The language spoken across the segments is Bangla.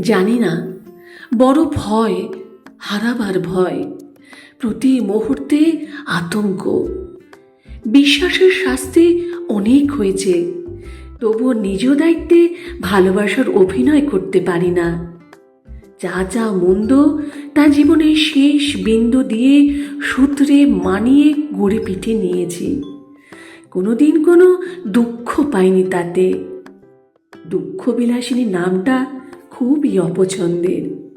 জানি না। বড় ভয়, হারাবার ভয়, প্রতি মুহূর্তে আতঙ্ক। বিশ্বাসের শাস্তি অনেক হয়েছে, তবুও নিজ দায়িত্বে ভালোবাসার অভিনয় করতে পারি না। যা যা মন্দ, তা জীবনের শেষ বিন্দু দিয়ে সূত্রে মানিয়ে গড়ে পিঠে নিয়েছি। কোনোদিন কোনো দুঃখ পাইনি তাতে। দুঃখ বিলাসিনী নামটা খুবই অপছন্দের।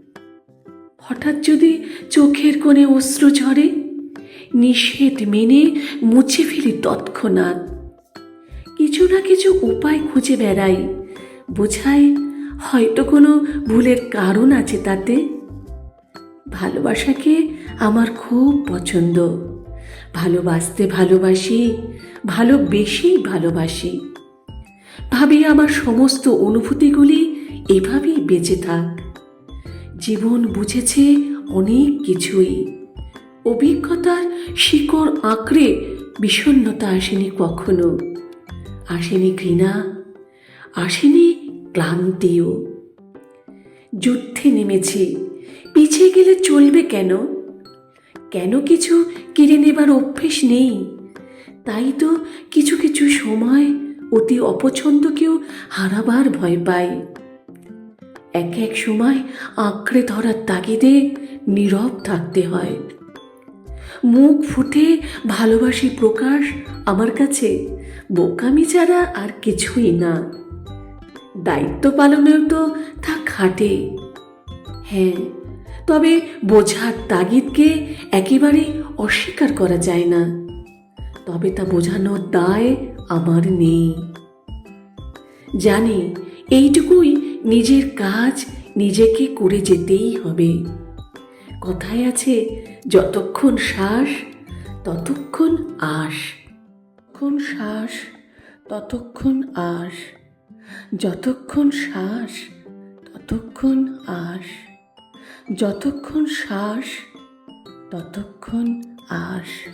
হঠাৎ যদি চোখের কোণে অশ্রু ঝরে, নিষেধ মেনে মুছে ফেলি তৎক্ষণাৎ। কিছু না কিছু উপায় খুঁজে বেড়াই। বোঝাই হয়তো কোনো ভুলের কারণ আছে তাতে। ভালোবাসাকে আমার খুব পছন্দ। ভালোবাসতে ভালোবাসি, ভালোবেসেই ভালোবাসি। ভাবি আমার সমস্ত অনুভূতিগুলি এভাবেই বেঁচে থাক। জীবন বুঝেছে অনেক কিছুই। অভিজ্ঞতার শিকড় আঁকড়ে বিষণ্ণতা আসেনি কখনো। আসেনি ঘৃণা, আসেনি ক্লান্তিও। যুদ্ধে নেমেছি। পিছিয়ে গেলে চলবে কেন? কেন কিছু কেড়ে নেবার অভ্যেস নেই? তাই তো কিছু কিছু সময় অতি অপছন্দকেও হারাবার ভয় পাই। এক এক সময় আঁকড়ে ধরার তাগিদে নীরব থাকতে হয়। মুখ ফুটে ভালোবাসি প্রকাশ আমার কাছে, বোকামি ছাড়া আর কিছুই না। দায়িত্ব পালনেও তো তা খাটে। হ্যাঁ তবে বোঝার তাগিদকে একেবারে অস্বীকার করা যায় না। তবে তা বোঝানোর দায় আমার নেই। জানি এইটুকুই নিজের কাজ নিজেকে করে যেতেই হবে। কথায় আছে, যতক্ষণ শ্বাস, ততক্ষণ আশ যতক্ষণ শ্বাস, ততক্ষণ আশ যতক্ষণ শ্বাস, ততক্ষণ আশ যতক্ষণ শ্বাস, ততক্ষণ আশ